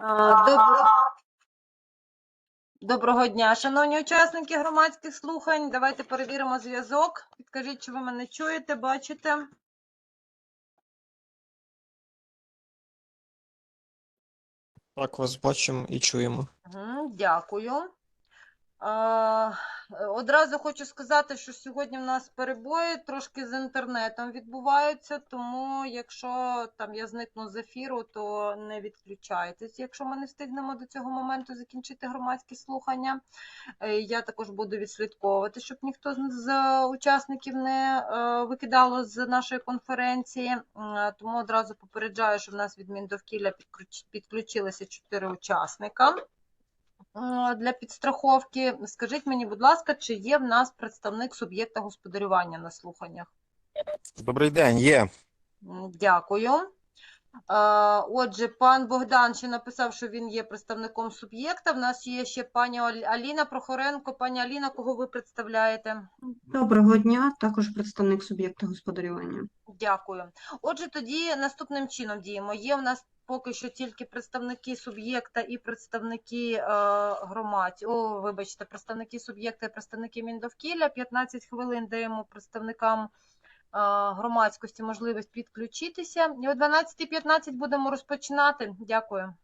Добро... Доброго дня, шановні учасники громадських слухань. Давайте перевіримо зв'язок. Підкажіть, чи ви мене чуєте, бачите? Так, вас бачимо і чуємо. Дякую. А, Одразу хочу сказати, що сьогодні в нас перебої трошки з інтернетом відбуваються, тому якщо там я зникну з ефіру, то не відключайтесь, якщо ми не встигнемо до цього моменту закінчити громадські слухання. Е, Я також буду відслідковувати, щоб ніхто з- учасників не е, викидало з нашої конференції. Тому одразу попереджаю, що в нас від Міндовкілля підключилися чотири учасника е, для підстраховки. Скажіть мені, будь ласка, чи є в нас представник суб'єкта господарювання на слуханнях? Добрий день, є. Дякую. Отже, пан Богдан ще написав, що він є представником суб'єкта. В нас є ще пані Ал- Аліна Прохоренко. Пані Аліна, кого ви представляєте? Доброго дня, також представник суб'єкта господарювання. Дякую. Отже, тоді наступним чином діємо. Є в нас поки що тільки представники суб'єкта і представники е, громад. О, вибачте, представники суб'єкта і представники Міндовкілля. 15 хвилин даємо представникам громадськості можливість підключитися. І о 12.15 будемо розпочинати. Дякую.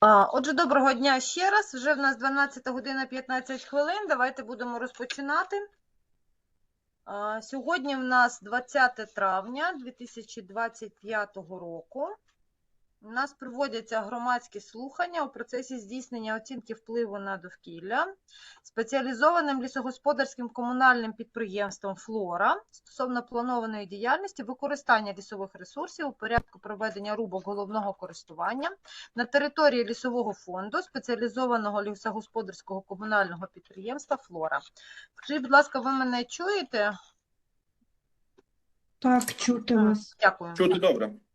Отже, доброго дня ще раз. Вже в нас 12 година 15 хвилин. Давайте будемо розпочинати. Сьогодні в нас 20 травня 2025 року. У нас проводяться громадські слухання у процесі здійснення оцінки впливу на довкілля спеціалізованим лісогосподарським комунальним підприємством Флора стосовно планованої діяльності використання лісових ресурсів у порядку проведення рубок головного користування на території лісового фонду спеціалізованого лісогосподарського комунального підприємства Флора. Скажіть, будь ласка, ви мене чуєте? Так, чути вас. Дякую. Чути добре.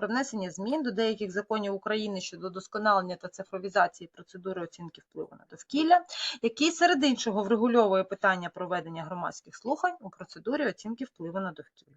про внесення змін до деяких законів України щодо досконалення та цифровізації процедури оцінки впливу на довкілля, який серед іншого врегульовує питання проведення громадських слухань у процедурі оцінки впливу на довкілля.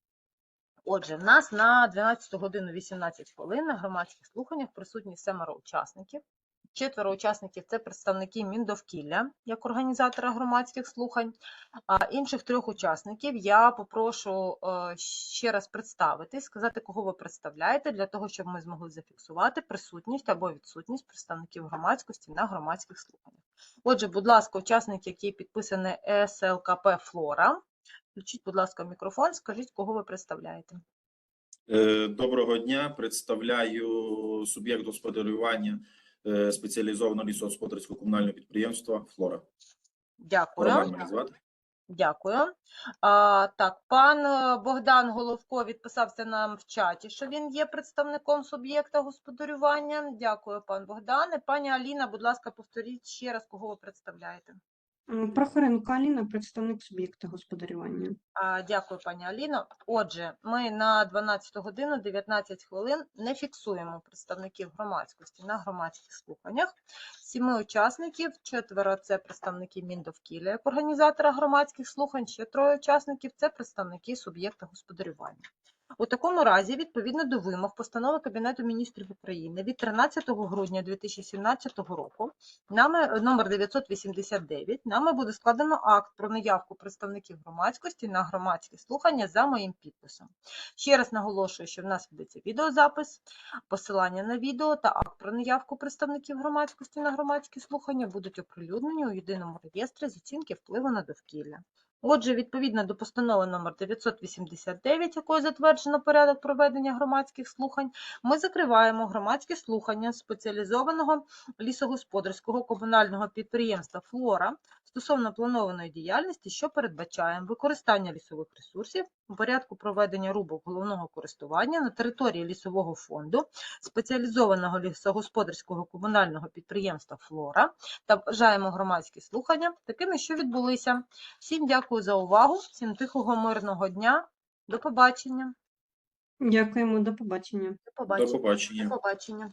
Отже, в нас на 12 годину 18 хвилин на громадських слуханнях присутні семеро учасників. Четверо учасників це представники Міндовкілля як організатора громадських слухань. А інших трьох учасників я попрошу е, ще раз представитись, сказати, кого ви представляєте, для того, щоб ми змогли зафіксувати присутність або відсутність представників громадськості на громадських слуханнях. Отже, будь ласка, учасник, який підписаний СЛКП Флора. Включіть, будь ласка, мікрофон, скажіть, кого ви представляєте. Е, Доброго дня. Представляю суб'єкт господарювання е, спеціалізованого лісогосподарського комунального підприємства Флора. Дякую. Мене звати. Дякую. А, так, пан е, Богдан Головко відписався нам в чаті, що він є представником суб'єкта господарювання. Дякую, пан Богдане. Пані Аліна, будь ласка, повторіть ще раз, кого ви представляєте. М, Прохоренко Аліна, представник суб'єкта господарювання. Дякую, пані Аліно. Отже, ми на 12 годину 19 хвилин не фіксуємо представників громадськості на громадських слуханнях. Сіми учасників, четверо це представники Міндовкілля як організатора громадських слухань, ще троє учасників це представники суб'єкта господарювання. У такому разі, відповідно до вимог постанови Кабінету міністрів України від 13 грудня 2017 року, нами номер 989, нами буде складено акт про наявку представників громадськості на громадські слухання за моїм підписом. Ще раз наголошую, що в нас ведеться відеозапис, посилання на відео та акт про наявку представників громадськості на громадські слухання будуть оприлюднені у єдиному реєстрі з оцінки впливу на довкілля. Отже, відповідно до постанови номер 989, якою затверджено порядок проведення громадських слухань, ми закриваємо громадські слухання спеціалізованого лісогосподарського комунального підприємства Флора стосовно планованої діяльності, що передбачає використання лісових ресурсів у порядку проведення рубок головного користування на території лісового фонду спеціалізованого лісогосподарського комунального підприємства Флора та вважаємо громадські слухання такими, що відбулися. Всім дякую за увагу, всім тихого мирного дня. До побачення. Дякуємо, до побачення. До До побачення. побачення. До побачення.